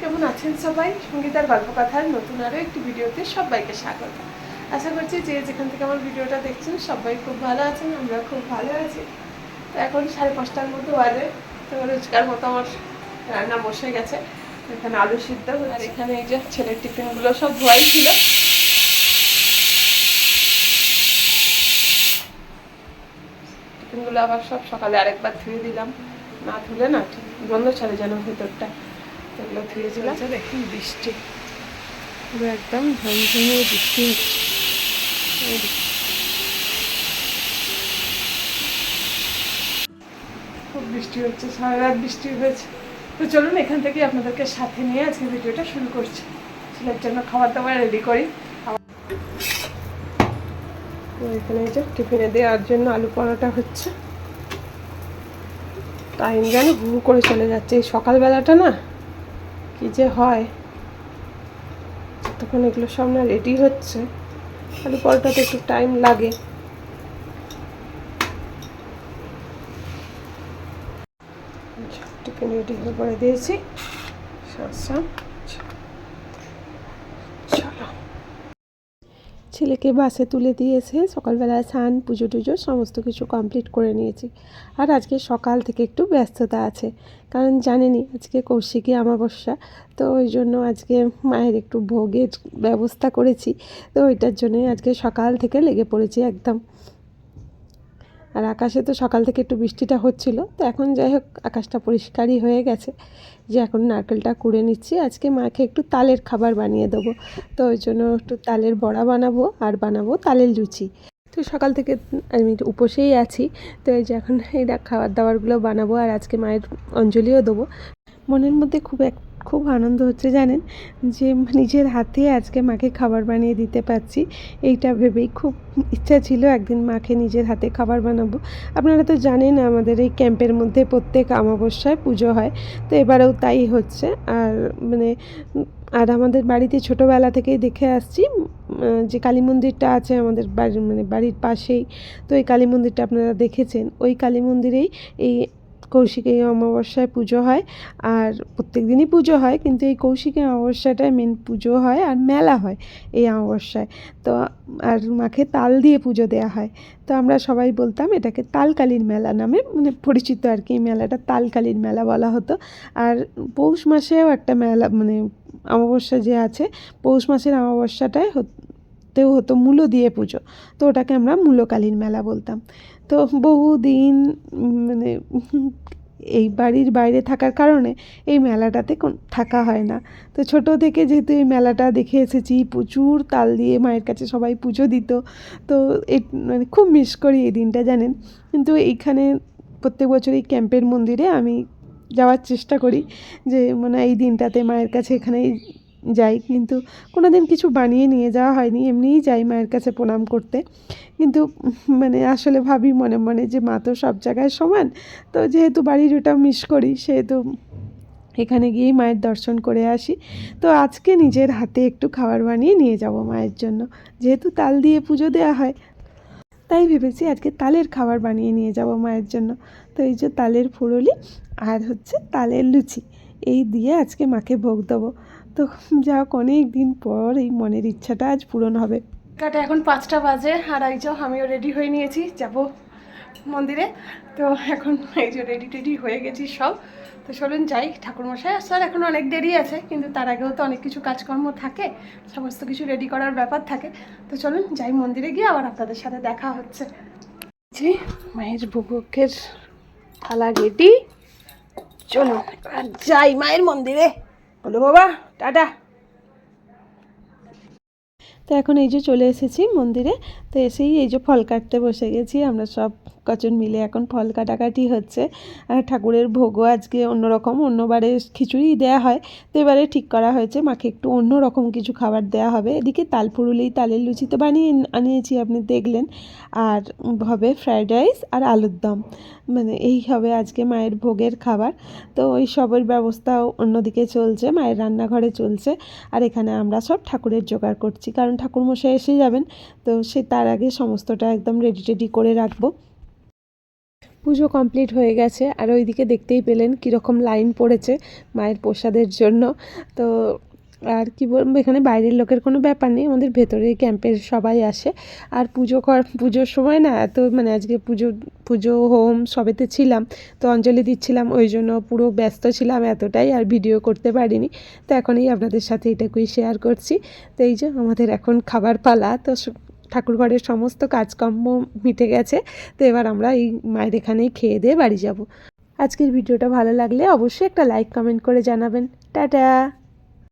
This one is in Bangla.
কেমন আছেন সবাই? সঙ্গীতার গল্প কথার নতুন আরও একটি ভিডিওতে সবাইকে স্বাগত। আশা করছি যে যেখান থেকে আমার ভিডিওটা দেখছেন, সবাই খুব ভালো আছেন আমরা খুব ভালো আছি। তো এখন সাড়ে পাঁচটার মতো বাজে, তো রোজকার মতো আমার রান্না বসে গেছে। এখানে আলু সিদ্ধ আর এখানে এই যে ছেলের টিফিনগুলো সব ধোয়াই ছিল। টিফিনগুলো আবার সব সকালে আরেকবার ধুয়ে দিলাম। না ধুলে না ঠিক গন্ধ ছাড়ে যেন ভেতরটা। এগুলো ধুয়েছিলাম দেখুন বৃষ্টি। পুরো একদম ঝমঝমে বৃষ্টি। খুব বৃষ্টি হচ্ছে সারা রাত বৃষ্টি হয়েছে। তো চলুন এখান থেকে আপনাদেরকে সাথে নিয়ে আজকে ভিডিওটা শুরু করছি। ছেলের জন্য খাবার দাবার রেডি করি এখানে যে টিফিনে দেওয়ার জন্য আলু পরোটা হচ্ছে। টাইম যেন হু করে চলে যাচ্ছে। এই সকালবেলাটা না কি যে হয়। তখন এগুলো সামনে রেডি হচ্ছে। আলু পরোটাতে একটু টাইম লাগে। টিফিন রেডি করে দিয়েছি। শসা চলো ছেলেকে বাসে তুলে দিয়েছে, সকালবেলায় স্নান, পুজো টুজো সমস্ত কিছু কমপ্লিট করে নিয়েছি। আর আজকে সকাল থেকে একটু ব্যস্ততা আছে, কারণ জানেনি আজকে কৌশিকী অমাবস্যা, তো ওই জন্য আজকে মায়ের একটু ভোগের ব্যবস্থা করেছি, তো ওইটার জন্যই আজকে সকাল থেকে লেগে পড়েছি একদম। আর আকাশে তো সকাল থেকে একটু বৃষ্টিটা হচ্ছিল, তো এখন যাই হোক আকাশটা পরিষ্কারই হয়ে গেছে, যে এখন নারকেলটা কুড়ে নিচ্ছি, আজকে মাকে একটু তালের খাবার বানিয়ে দেবো, তো ওই জন্য একটু তালের বড়া বানাবো আর বানাবো তালের লুচি। তো সকাল থেকে আমি উপসেই আছি, তো এই যে এখন এই খাবার দাবারগুলো বানাবো আর আজকে মায়ের অঞ্জলিও দেবো। মনের মধ্যে খুব এক খুব আনন্দ হচ্ছে জানেন যে নিজের হাতে আজকে মাকে খাবার বানিয়ে দিতে পারছি। এইটা ভেবেই খুব ইচ্ছা ছিল একদিন মাকে নিজের হাতে খাবার বানাবো। আপনারা তো জানেন আমাদের এই ক্যাম্পের মধ্যে প্রত্যেক অমাবস্যায় পুজো হয়। তো এবারেও তাই হচ্ছে। আর মানে আর আমাদের বাড়িতে ছোটোবেলা থেকেই দেখে আসছি যে কালী মন্দিরটা আছে আমাদের বাড়ির মানে বাড়ির পাশেই। তো এই কালী মন্দিরটা আপনারা দেখেছেন। ওই কালী মন্দিরেই এই কৌশিকী অমাবস্যায় পুজো হয়, আর প্রত্যেক দিনই পুজো হয়, কিন্তু এই কৌশিকী অমাবস্যাটায় মেন পুজো হয় আর মেলা হয় এই অমাবস্যায়। তো, আর মাকে তাল দিয়ে পুজো দেওয়া হয়। তো আমরা সবাই বলতাম এটাকে তালকালীর মেলা নামে মানে পরিচিত আর কি এই মেলাটা তালকালীর মেলা বলা হতো। আর পৌষ মাসেও একটা মেলা মানে অমাবস্যা যে আছে, পৌষ মাসের অমাবস্যাটায় হতেও হতো মূলো দিয়ে পুজো। তো ওটাকে আমরা মূলকালীর মেলা বলতাম। তো বহুদিন মানে এই বাড়ির বাইরে থাকার কারণে এই মেলাটাতে থাকা হয় না। তো ছোট থেকে যেহেতু এই মেলাটা দেখে এসেছি, প্রচুর তাল দিয়ে মায়ের কাছে সবাই পুজো দিত। তো মানে খুব মিস করি এই দিনটা, জানেন? কিন্তু এইখানে প্রত্যেক বছর এই ক্যাম্পের মন্দিরে আমি যাওয়ার চেষ্টা করি যে মানে এই দিনটাতে মায়ের কাছে এখানেই যাই, কিন্তু কোনো দিন কিছু বানিয়ে নিয়ে যাওয়া হয়নি, এমনিই যাই মায়ের কাছে প্রণাম করতে। কিন্তু মানে আসলে ভাবি মনে মনে যে মা তো সব জায়গায় সমান, তো যেহেতু বাড়ির ওটা মিস করি, সেহেতু এখানে গিয়েই মায়ের দর্শন করে আসি। তো আজকে নিজের হাতে একটু খাবার বানিয়ে নিয়ে যাব মায়ের জন্য, যেহেতু তাল দিয়ে পুজো দেওয়া হয়। তাই ভেবেছি আজকে তালের খাবার বানিয়ে নিয়ে যাব মায়ের জন্য। তো এই যে তালের ফুরলি আর হচ্ছে তালের লুচি। এই দিয়ে আজকে মাকে ভোগ দেবো। তো যা হোক অনেক দিন পর এই মনের ইচ্ছাটা আজ পূরণ হবে। কাটা, এখন পাঁচটা বাজে। আর এই যে, আমিও রেডি হয়ে নিয়েছি। যাব মন্দিরে। তো এখন এই যে রেডি টেডি হয়ে গেছি সব। তো চলুন যাই ঠাকুরমশাই। আসার এখন অনেক দেরি আছে, কিন্তু তার আগেও তো অনেক কিছু কাজকর্ম থাকে। সমস্ত কিছু রেডি করার ব্যাপার থাকে। তো চলুন যাই মন্দিরে গিয়ে, আবার আপনাদের সাথে দেখা হচ্ছে। মায়ের ভোগের থালা রেডি চলুন আর যাই মায়ের মন্দিরে। বলো বাবা, টাটা। তো এখন এই যে চলে এসেছি মন্দিরে, তো এসেই এই যে ফল কাটতে বসে গেছি, আমরা সব কজন মিলে এখন ফল কাটাকাটি হচ্ছে। আর ঠাকুরের ভোগও আজকে অন্যরকম, অন্যবারে খিচুড়ি দেওয়া হয়। তো এবারে ঠিক করা হয়েছে, মাকে একটু অন্য রকম কিছু খাবার দেওয়া হবে। এদিকে তাল পুরুলেই তালের লুচি তো বানিয়ে আনিয়েছি, আপনি দেখলেন। আর হবে ফ্রায়েড রাইস আর আলুর দম। মানে এই হবে আজকে মায়ের ভোগের খাবার। তো ওই সবের ব্যবস্থাও অন্যদিকে চলছে, মায়ের রান্নাঘরে চলছে। আর এখানে আমরা সব ঠাকুরের জোগাড় করছি। কারণ ঠাকুরমশাই এসে যাবেন, তো সে তার আগে সমস্তটা একদম রেডি টেডি করে রাখব। পুজো কমপ্লিট হয়ে গেছে। আর ওইদিকে দেখতেই পেলেন কীরকম লাইন পড়েছে মায়ের প্রসাদের জন্য। তো আর কি বলব, এখানে বাইরের লোকের কোনো ব্যাপার নেই, আমাদের ভেতরে ক্যাম্পের সবাই আসে। আর পুজো কর, পুজোর সময় না এত মানে আজকে পুজো পুজো, হোম সবেতে ছিলাম, তো অঞ্জলি দিচ্ছিলাম, ওই জন্য পুরো ব্যস্ত ছিলাম এতটাই, আর ভিডিও করতে পারিনি। তো এখনই আপনাদের সাথে এটাকুই শেয়ার করছি। তো এই যে আমাদের এখন খাবার পালা, তো ঠাকুরঘরের সমস্ত কাজকর্ম মিটে গেছে, তো এবার আমরা এই মায়ের এখানেই খেয়ে দিয়ে বাড়ি যাব। আজকের ভিডিওটা ভালো লাগলে অবশ্যই একটা লাইক কমেন্ট করে জানাবেন। টাটা!